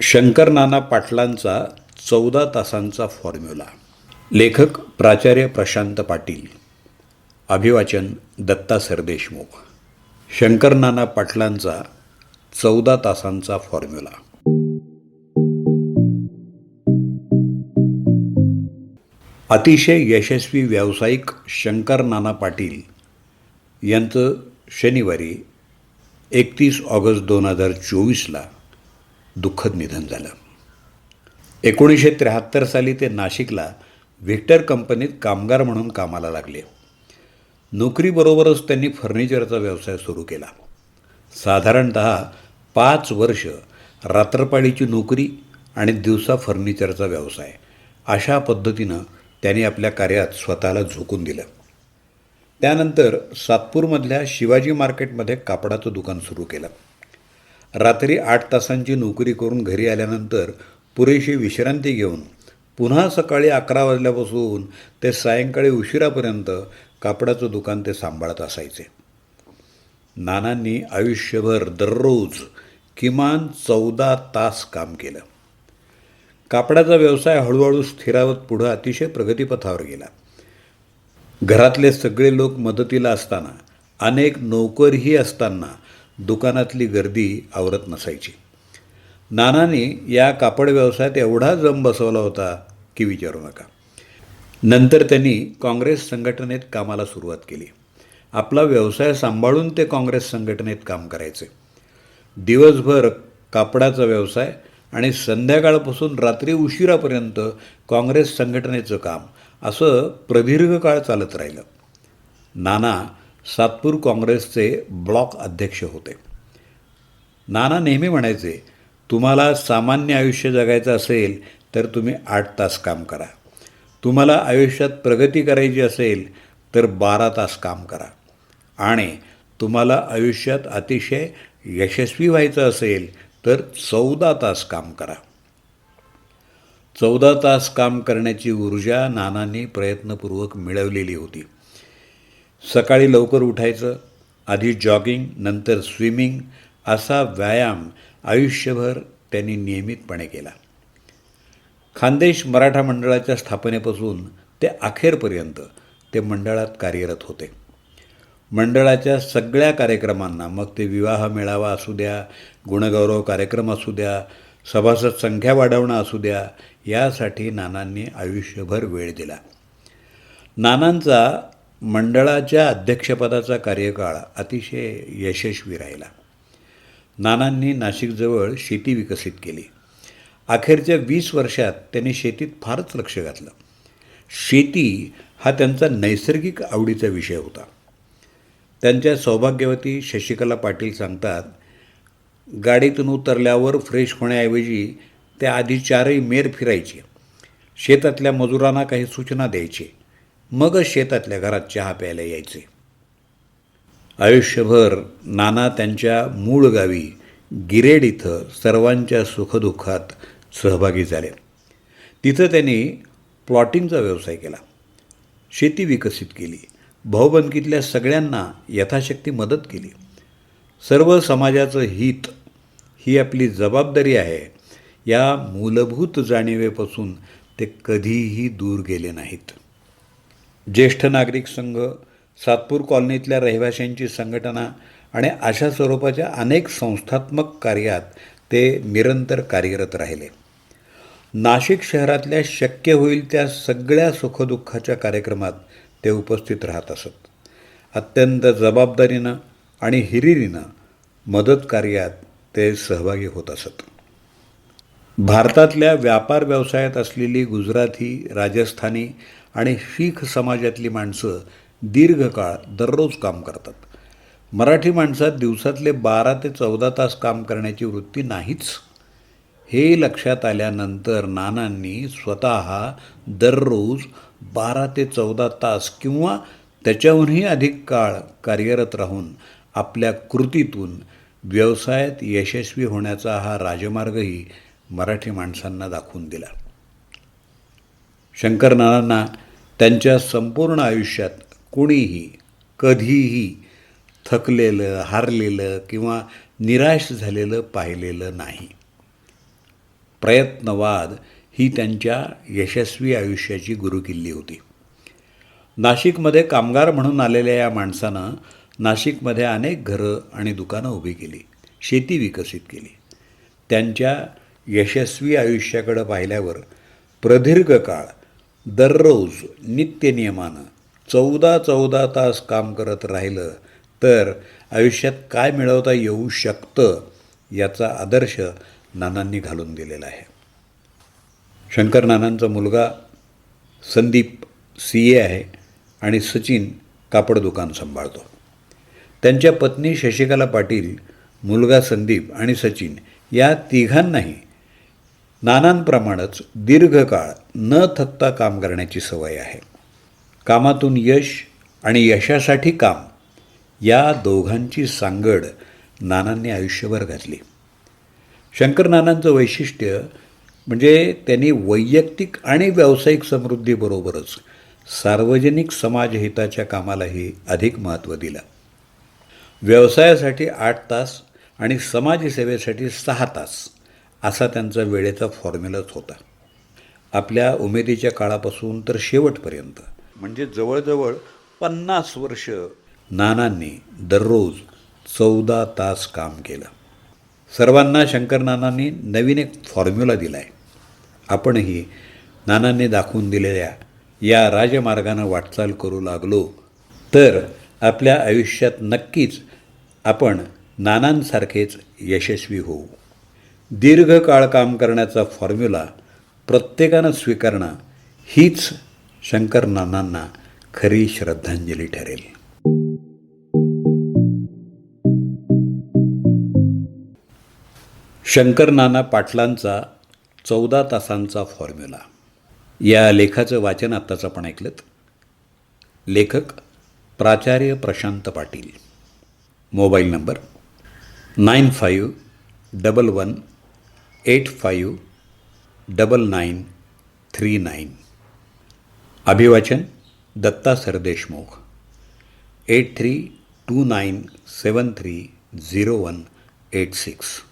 शंकर नाना पाटलांचा चौदा तासांचा फॉर्म्युला लेखक प्राचार्य प्रशांत पाटील. अभिवाचन दत्ता सरदेशमुख. शंकर नाना पाटलांचा चौदा तासांचा फॉर्म्युला अतिशय यशस्वी व्यावसायिक शंकर नाना पाटील यांचं शनिवारी एकतीस ऑगस्ट दोन हजार चोवीसला दुःखद निधन झालं. एकोणीसशे त्र्याहत्तर साली ते नाशिकला व्हिक्टर कंपनीत कामगार म्हणून कामाला लागले. नोकरीबरोबरच त्यांनी फर्निचरचा व्यवसाय सुरू केला. साधारणत पाच वर्ष रात्रपाळीची नोकरी आणि दिवसा फर्निचरचा व्यवसाय अशा पद्धतीनं त्यांनी आपल्या कार्यात स्वतःला झोकून दिलं. त्यानंतर सातपूरमधल्या शिवाजी मार्केटमध्ये कापडाचं दुकान सुरू केलं. रात्री आठ तासांची नोकरी करून घरी आल्यानंतर पुरेशी विश्रांती घेऊन पुन्हा सकाळी अकरा वाजल्यापासून ते सायंकाळी उशिरापर्यंत कापडाचं दुकान ते सांभाळत असायचे. नानांनी आयुष्यभर दररोज किमान चौदा तास काम केलं. कापडाचा व्यवसाय हळूहळू स्थिरावत पुढं अतिशय प्रगतीपथावर गेला. घरातले सगळे लोक मदतीला असताना अनेक नोकरही असताना दुकानातली गर्दी आवरत नसायची. नानाने या कापड व्यवसायात एवढा जम बसवला होता की विचारू नका. नंतर त्यांनी काँग्रेस संघटनेत कामाला सुरुवात केली. आपला व्यवसाय सांभाळून ते काँग्रेस संघटनेत काम करायचे. दिवसभर कापडाचा व्यवसाय आणि संध्याकाळपासून रात्री उशिरापर्यंत काँग्रेस संघटनेचं काम असं प्रदीर्घ काळ चालत राहिलं. नाना सातपूर काँग्रेसचे ब्लॉक अध्यक्ष होते. नाना नेहमी म्हणायचे तुम्हाला सामान्य आयुष्य जगायचं असेल तर तुम्ही आठ तास काम करा. तुम्हाला आयुष्यात प्रगती करायची असेल तर बारा तास काम करा. आणि तुम्हाला आयुष्यात अतिशय यशस्वी व्हायचं असेल तर चौदा तास काम करा. चौदा तास काम करण्याची ऊर्जा नानांनी प्रयत्नपूर्वक मिळवलेली होती. सकाळी लवकर उठायचं आधी जॉगिंग नंतर स्विमिंग असा व्यायाम आयुष्यभर त्यांनी नियमितपणे केला. खानदेश मराठा मंडळाच्या स्थापनेपासून ते अखेरपर्यंत ते मंडळात कार्यरत होते. मंडळाच्या सगळ्या कार्यक्रमांना मग ते विवाह मेळावा असू द्या गुणगौरव कार्यक्रम असू द्या सभासद संख्या वाढवणं असू द्या यासाठी नानांनी आयुष्यभर वेळ दिला. नानांचा मंडळाच्या अध्यक्षपदाचा कार्यकाळ अतिशय यशस्वी राहिला. नानांनी नाशिकजवळ शेती विकसित केली. अखेरच्या वीस वर्षात त्यांनी शेतीत फारच लक्ष घातलं. शेती हा त्यांचा नैसर्गिक आवडीचा विषय होता. त्यांच्या सौभाग्यवती शशिकला पाटील सांगतात गाडीतून उतरल्यावर फ्रेश होण्याऐवजी त्या आधी चारही मेर फिरायचे. शेतातल्या मजुरांना काही सूचना द्यायचे. मगच शेतातल्या घरात चहा प्यायला यायचे. आयुष्यभर नाना त्यांच्या मूळ गावी गिरेड इथं सर्वांच्या सुखदुःखात सहभागी झाले. तिथं त्यांनी प्लॉटिंगचा व्यवसाय केला. शेती विकसित केली. भाऊबंदकीतल्या सगळ्यांना यथाशक्ती मदत केली. सर्व समाजाचं हित ही आपली जबाबदारी आहे. या मूलभूत जाणीवेपासून ते कधीही दूर गेले नाहीत. ज्येष्ठ नागरिक संघ सातपूर कॉलनीतल्या रहिवाशांची संघटना आणि अशा स्वरूपाच्या अनेक संस्थात्मक कार्यात ते निरंतर कार्यरत राहिले. नाशिक शहरातल्या शक्य होईल त्या सगळ्या सुखदुःखाच्या कार्यक्रमात ते उपस्थित राहत असत. अत्यंत जबाबदारीनं आणि हिरिरीनं मदत कार्यात ते सहभागी होत असत. भारतातल्या व्यापार व्यवसायात असलेली गुजराती राजस्थानी आणि शीख समाजातली माणसं दीर्घकाळ दररोज काम करतात. मराठी माणसात दिवसातले बारा ते चौदा तास काम करण्याची वृत्ती नाहीच. हे लक्षात आल्यानंतर नानांनी स्वतः दररोज बारा ते चौदा तास किंवा त्याच्याहूनही अधिक काळ कार्यरत राहून आपल्या कृतीतून व्यवसायात यशस्वी होण्याचा हा राजमार्गही मराठी माणसांना दाखवून दिला. शंकर नानांना त्यांच्या संपूर्ण आयुष्यात कुणीही कधीही थकलेलं हारलेलं किंवा निराश झालेलं पाहिलेलं नाही. प्रयत्नवाद ही त्यांच्या यशस्वी आयुष्याची गुरुकिल्ली होती. नाशिकमध्ये कामगार म्हणून आलेल्या या माणसानं नाशिकमध्ये अनेक घरं आणि दुकानं उभी केली शेती विकसित केली. त्यांच्या यशस्वी आयुष्याकडं पाहिल्यावर प्रदीर्घ काळ दररोज नित्यनियमानं चौदा चौदा तास काम करत राहिलं तर आयुष्यात काय मिळवता येऊ शकतं याचा आदर्श नानांनी घालून दिलेला आहे. शंकर नानांचा मुलगा संदीप सी ए आहे आणि सचिन कापड दुकान सांभाळतो. त्यांच्या पत्नी शशिकला पाटील मुलगा संदीप आणि सचिन या तिघांनाही नानांप्रमाणेच दीर्घकाळ न थकता काम करण्याची सवय आहे. कामातून यश आणि यशासाठी काम या दोघांची सांगड नानांनी आयुष्यभर घातली. शंकर नानांचं वैशिष्ट्य म्हणजे त्यांनी वैयक्तिक आणि व्यावसायिक समृद्धीबरोबरच सार्वजनिक समाजहिताच्या कामालाही अधिक महत्त्व दिलं. व्यवसायासाठी आठ तास आणि समाजसेवेसाठी सहा तास असा त्यांचा वेळेचा फॉर्म्युलाच होता. आपल्या उमेदीच्या काळापासून तर शेवटपर्यंत. म्हणजे जवळजवळ पन्नास वर्ष नानांनी दररोज चौदा तास काम केलं. सर्वांना शंकर नानांनी नवीन एक फॉर्म्युला दिला आहे आपणही नानांनी दाखवून दिलेल्या या राजमार्गानं वाटचाल करू लागलो तर आपल्या आयुष्यात नक्कीच आपण नानांसारखेच यशस्वी होऊ. दीर्घकाळ काम करण्याचा फॉर्म्युला प्रत्येकानं स्वीकारणं हीच शंकर नानांना खरी श्रद्धांजली ठरेल. शंकर नाना पाटलांचा चौदा तासांचा फॉर्म्युला या लेखाचं वाचन आत्ताच आपण ऐकलं लेखक प्राचार्य Prashant Patil. Mobile number nine five double one eight five double nine three nine. अभिवाचन Datta Sardeshmukh. Eight three two nine seven three zero one eight six.